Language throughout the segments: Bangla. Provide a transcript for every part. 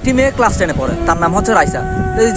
একটি মেয়ে ক্লাস টেনে পড়ে। তার নাম হচ্ছে রাইসা।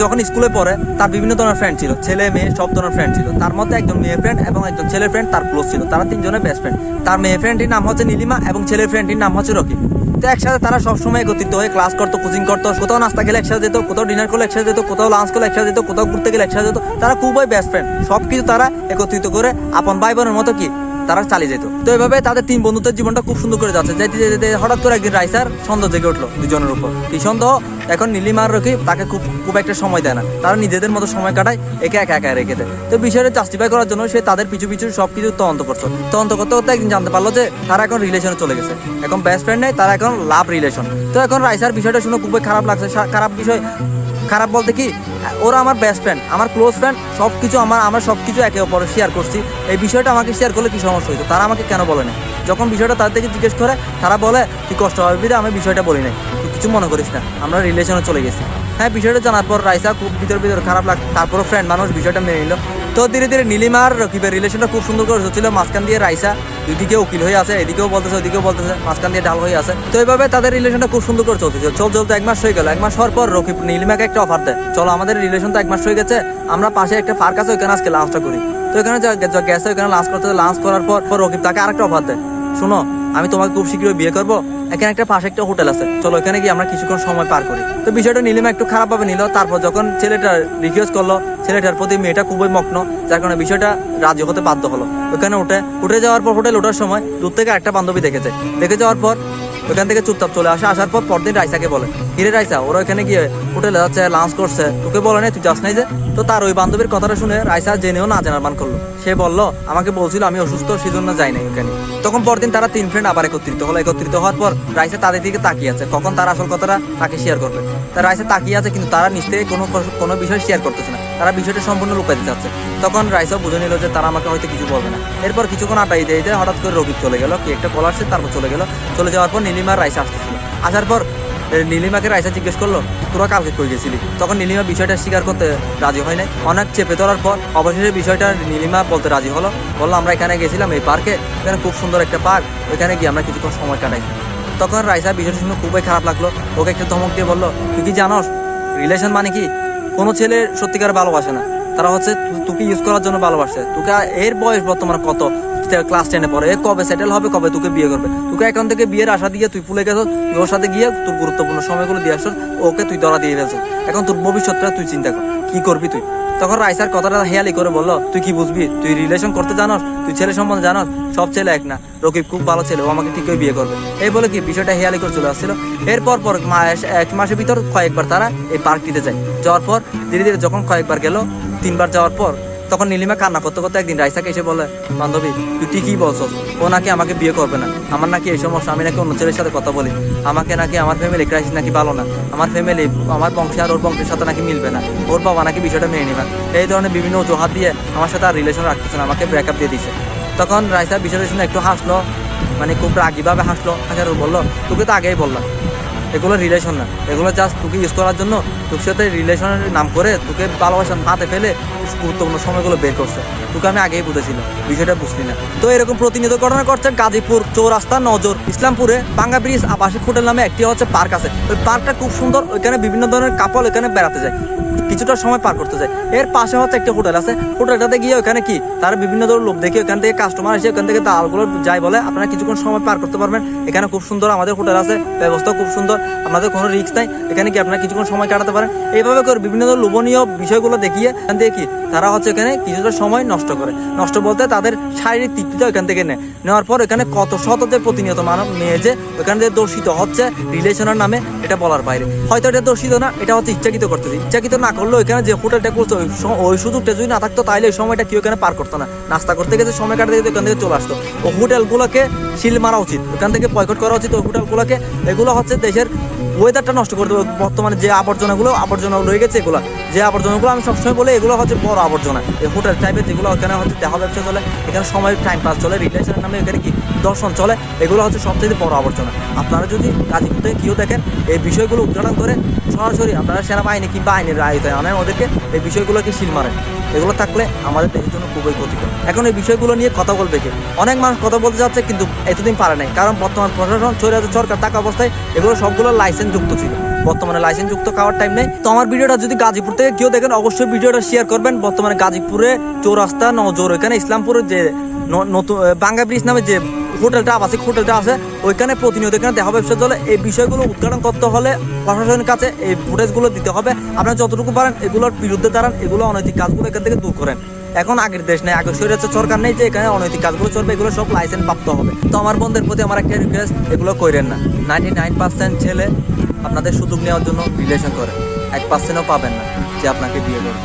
যখন স্কুলে পড়ে, তার বিভিন্ন ধরনের ফ্রেন্ড ছিল। ছেলে, মেয়ে, সব ধরনের ফ্রেন্ড ছিল। তার মধ্যে একজন মেয়ে ফ্রেন্ড এবং একজন ছেলে ফ্রেন্ড তার ক্লোজ ছিল। তারা তিনজনের বেস্ট ফ্রেন্ড তার মেয়ে ফ্রেন্ডটির নাম হচ্ছে নীলিমা এবং ছেলের ফ্রেন্ডটির নাম হচ্ছে রকি। তো একসাথে তারা সবসময় একত্রিত হয়ে ক্লাস করতো কোচিং করতো, কোথাও নাস্তা খেলে একসাথে যেত, কোথাও ডিনার করলে একসাথে যেত, কোথাও লাঞ্চ করলে একসাথে যেত, কোথাও ঘুরতে গেলে একসাথে যেত। তারা খুবই বেস্ট ফ্রেন্ড সব কিছু তারা একত্রিত করে আপন ভাই বোনের মতো কি তারা চালিয়ে যেত। তো এভাবে তাদের তিন বন্ধুত্বের জীবনটা খুব সুন্দর করে যাচ্ছে। যেতে যেতে হঠাৎ করে একদিন রাইসার সন্দেহ জেগে উঠল দুজনের উপর। কি সন্দেহ? এখন নীলিমার রকি তাকে খুব খুব একটা সময় দেয় না। তারা নিজেদের মতো সময় কাটায়, একে একা একা রেখে দেয়। তো বিষয়টা জাস্টিফাই করার জন্য সে তাদের পিছু পিছু সব কিছু তদন্ত করছে। তদন্ত করতে করতে একদিন জানতে পারল যে তারা এখন রিলেশনে চলে গেছে। এখন বেস্ট ফ্রেন্ড নেই, তারা এখন লাভ রিলেশন তো এখন রাইসার বিষয়টা শুনে খুবই খারাপ লাগছে। খারাপ বিষয় খারাপ বলতে কি, ওরা আমার বেস্ট ফ্রেন্ড আমার ক্লোজ ফ্রেন্ড সব কিছু আমার, আমরা সব কিছু একে অপরে শেয়ার করছি। এই বিষয়টা আমাকে শেয়ার করলে কি সমস্যা হইতো? তারা আমাকে কেন বলে না যখন বিষয়টা তাদের থেকে জিজ্ঞেস করে, তারা বলে কি কষ্ট হবে বিধে আমি বিষয়টা বলি নাই। তুই কিছু মনে করিস না। আমরা রিলেশনে চলে গেছি। হ্যাঁ বিষয়টা জানার পর রাইসা খুব ভিতর ভিতর খারাপ লাগ তারপরও ফ্রেন্ড মানুষ বিষয়টা মেনে নিল। তো ধীরে ধীরে নীলিমার রকিবের রিলেশনটা খুব সুন্দর করে হচ্ছিল। মাঝখান দিয়ে রাইসা দুইদিকে উকিল হয়ে আছে, এদিকেও বলতেছে ওইদিকেও বলতেছে, মাঝখান দিয়ে ডাল হয়ে আছে। তো এইভাবে তাদের রিলেশনটা খুব সুন্দর করে চলতেছে। চল চলতে এক মাস হয়ে গেল। এক মাস হওয়ার পর রকিব নীলিমাকে একটা অফার দেয়। চলো, আমাদের রিলেশন তো এক মাস হয়ে গেছে, আমরা পাশে একটা পার্ক আছে, ওইখানে আজকে লাঞ্চটা করি। তো এখানে গেছে ওইখানে লাঞ্চ করতে লাঞ্চ করার পর রকিব তাকে আরেকটা অফার দেয়। শোনো, আমি তোমাকে খুব শীঘ্রই বিয়ে করব এখানে একটা পাশে একটা হোটেল আছে। চলো, এখানে গিয়ে আমরা কিছুক্ষণ সময় পার করি। তো বিষয়টা নিলিমা একটু খারাপ ভাবে নিল। তারপর যখন ছেলেটা রিকোয়েস্ট করল, ছেলেটার প্রতি মেয়েটা খুবই মগ্ন, যার কারণে বিষয়টা রাজি হতে বাধ্য হলো। ওখানে উঠে উঠে যাওয়ার পর হোটেল ওঠার সময় দূর থেকে একটা বান্ধবী দেখেছে। দেখে যাওয়ার পর ওখান থেকে চুপচাপ চলে আসে। আসার পর পরদিন রাইসাকে বলে হিরে রাইসা, ওরা ওখানে গিয়ে হোটেলে যাচ্ছে লাঞ্চ করছে। তোকে বলে নাই, তুই যাস নাই যে? তো তার ওই বান্ধবীর কথাটা শুনে রাইসা জেনেও না জানার মান করল। সে বলল, আমাকে বলছিল আমি অসুস্থ, সেজন্য যাই নাই ওখানে। তখন পরদিন তারা তিন ফ্রেন্ড আবার একত্রিত হলো। একত্রিত হওয়ার পর রাইসা তাদের দিকে তাকিয়ে আছে। কখন তার আসল কথাটা তাকে শেয়ার করবে। তা রাইসা তাকিয়ে আছে, কিন্তু তারা নিজ থেকে কোনো কোনো বিষয় শেয়ার করতেছে না। তারা বিষয়টা সম্পূর্ণ লুকাইতে চাচ্ছে তখন রাইসা বুঝে নিল যে তারা আমাকে হয়তো কিছু বলবে না। এরপর কিছুক্ষণ আড্ডা দিয়ে দিতে হঠাৎ করে রোগী চলে গেল। কি একটা কল আসছে, তারপর চলে গেল। চলে যাওয়ার পর নীলিমার রাইসা আসতেছিল আসার পর নীলিমাকে রাইসা জিজ্ঞেস করল তোরা কালকে কই গেছিলি? তখন নীলিমা বিষয়টা স্বীকার করতে রাজি হয় নাই। অনেক চেপে ধরার পর অবশেষে বিষয়টা নীলিমা বলতে রাজি হলো। বলল, আমরা এখানে গেছিলাম এই পার্কে, এখানে খুব সুন্দর একটা পার্ক, ওইখানে গিয়ে আমরা কিছুক্ষণ সময় কাটাই তখন রাইসা বিষয়টা শুনে খুবই খারাপ লাগল। ওকে একটা ধমক দিয়ে বলল, তুই কি জানোস, রিলেশন মানে কি? কোনো ছেলে সত্যিকার ভালোবাসে না। তারা হচ্ছে তোকে ইউজ করার জন্য ভালোবাসে। তোকে এর বয়স বর্তমানে কত? ক্লাস টেনে পড়ে। এ কবে সেটেল হবে, কবে তোকে বিয়ে করবে? তোকে এখন থেকে বিয়ের আশা দিয়ে তুই ভুলে গেছ তুই ওর সাথে গিয়ে তোর গুরুত্বপূর্ণ সময়গুলো দিয়ে আসছ ওকে তুই ধরা দিয়ে ফেলছ। এখন তোর ভবিষ্যৎটা তুই চিন্তা কর, কি করবি তুই? তখন রাইসার কথাটা হেয়ালি করে বলল, তুই কি বুঝবি? তুই রিলেশন করতে জানোস? তুই ছেলে সম্বন্ধে জানোস? সব ছেলে এক না। রকিব খুব ভালো ছেলে, ও আমাকে ঠিকই বিয়ে করবে। এই বলে কি বিষয়টা হেয়ালি করে চলে আসছিল। এরপর পর মাস- এক মাসের ভিতর কয়েকবার তারা এই পার্কটিতে যায়। যাওয়ার পর ধীরে ধীরে যখন কয়েকবার গেল, তিনবার যাওয়ার পর তখন নীলিমা কান্না করতে করতে একদিন রাইসাকে এসে বলে, বান্ধবী, তুই ঠিকই বলছস, ও নাকি আমাকে বিয়ে করবে না। আমার নাকি এই সমস্যা, আমি নাকি অন্য ছেলের সাথে কথা বলি। আমাকে নাকি আমার ফ্যামিলি ক্রাইসিস নাকি ভালো না। আমার ফ্যামিলি আমার বংশে আর ওর বংশের সাথে নাকি মিলবে না। ওর বাবা নাকি বিষয়টা মেনে নেবে এই ধরনের বিভিন্ন অজুহাত দিয়ে আমার সাথে আর রিলেশন রাখতেছে না, আমাকে ব্রেকআপ দিয়ে দিছে। তখন রাইসা বিষয়টা শুনে একটু হাসলো মানে খুব রাগিভাবে হাসলো। হাসার বলল, তোকে তো আগেই বললাম, এগুলো রিলেশন না। এগুলো জাস্ট তোকে ইউজ করার জন্য তোর সাথে রিলেশনের নাম করে তোকে ভালোবাসার হাতে ফেলে গুরুত্বপূর্ণ সময়গুলো বের করছে। তোকে আমি আগেই বুঝেছিলাম, বিষয়টা বুঝলি না। তো এরকম প্রতিনিয়ত ঘটনা করছে গাজীপুর, চৌরাস্তা, নজর, ইসলামপুরে বাঙ্গা ব্রিজ আবাসিক হোটেল নামে একটি হচ্ছে পার্ক আছে। ওই পার্কটা খুব সুন্দর, ওইখানে বিভিন্ন ধরনের কাপল এখানে বেড়াতে যায়। কিছুটা সময় পার করতে যায়। এর পাশে হচ্ছে একটা হোটেল আছে। হোটেলটাতে গিয়ে ওখানে কি? তারা বিভিন্ন ধরনের লোক দেখে ওখান থেকে কাস্টমার এসে ওখান থেকে দালগুলো যাই বলে, আপনারা কিছুক্ষণ সময় পার করতে পারবেন। এখানে খুব সুন্দর আমাদের হোটেল আছে, ব্যবস্থা খুব সুন্দর, আপনাদের কোনো রিস্ক নাই। এখানে কি আপনারা কিছুক্ষণ সময় কাটাতে পারেন? এইভাবে করে বিভিন্ন ধরনের লোভনীয় বিষয়গুলো দেখিয়ে এখান থেকে কি? তারা হচ্ছে এখানে কিছুটা সময় নষ্ট করে। নষ্ট বলতে তাদের শারীরিক তৃপ্তিটা এখান থেকে নেয়। নেওয়ার পর এখানে কত শততে প্রতিনিয়ত মানব মেয়ে যে ওখানে যে দর্শিত হচ্ছে রিলেশনের নামে এটা বলার বাইরে। হয়তো এটা দর্শিত না, এটা হচ্ছে ইচ্ছাকৃত করতেছে ইচ্ছাকৃত না করলেও এখানে যে হোটেলটা করছে, ওই ওই সুযোগটা যদি না থাকতো তাহলে এই সময়টা কেউ এখানে পার করতো না। নাস্তা করতে গেছে, সময় কাটাতে গেছে, ওখান থেকে চলে আসতো। ও হোটেলগুলোকে সিল মারা উচিত। ওখান থেকে বয়কট করা উচিত। ওই হোটেলগুলোকে, এগুলো হচ্ছে দেশের ওয়েদারটা নষ্ট করে দেবে। বর্তমানে যে আবর্জনাগুলো, আবর্জনা রয়ে গেছে এগুলো। যে আবর্জনাগুলো আমি সবসময় বলি, এগুলো হচ্ছে বড় আবর্জনা। এই হোটেল টাইপের যেগুলো ওখানে হচ্ছে দেখা ব্যবসা চলে, এখানে সময় টাইম পাস চলে রিলেশনের নামে এখানে কি দর্শন চলে, এগুলো হচ্ছে সবচেয়ে বড় আবর্জনা। আপনারা যদি গাজীপুর থেকে কেউ দেখেন, এই বিষয়গুলো উদ্ঘাটন করে সরাসরি আপনারা সেনাবাহিনী কিংবা আইনের আয়তায় আনেন ওদেরকে এই বিষয়গুলোকে সিল মারেন। এগুলো থাকলে আমাদের দেশের জন্য খুবই ক্ষতিকর। এখন এই বিষয়গুলো নিয়ে কথা বলবে কে? অনেক মানুষ কথা বলতে যাচ্ছে কিন্তু এতদিন পারে নাই। কারণ বর্তমান প্রশাসন চলে সরকার থাকা অবস্থায়, এগুলো সবগুলো লাইসেন্স যুক্ত ছিল। বর্তমানে লাইসেন্স যুক্ত খাওয়ার টাইম নেই। তো আমার ভিডিওটা যদি গাজীপুর থেকে কেউ দেখেন, অবশ্যই ভিডিওটা শেয়ার করবেন। বর্তমানে গাজীপুরে চৌরাস্তা নজর ওইখানে ইসলামপুরের যে নতুন বাঙ্গা ব্রিজ নামে যে হোটেলটা আবাসিক হোটেলটা আছে, ওইখানে প্রতিনিয়ত এখানে দেখা ব্যবসা চলে, এই বিষয়গুলো উদ্ঘাটন করতে হলে প্রশাসনের কাছে এই ফুটেজগুলো দিতে হবে। আপনারা যতটুকু পারেন, এগুলোর বিরুদ্ধে দাঁড়ান, এগুলো অনৈতিক কাজগুলো এখান থেকে দূর করেন। এখন আগের দেশ নেই আগের শরীর সরকার নেই যে এখানে অনৈতিক কাজগুলো চলবে, এগুলো সব লাইসেন্স প্রাপ্ত হবে। তো আমার বন্ধের প্রতি আমার একটা রিকোয়েস্ট এগুলো করেন না। নাইনটি নাইন পার্সেন্ট ছেলে আপনাদের সুযোগ নেওয়ার জন্য রিলেশন করে। এক পার্সেন্টও পাবেন না যে আপনাকে বিয়ে করবে।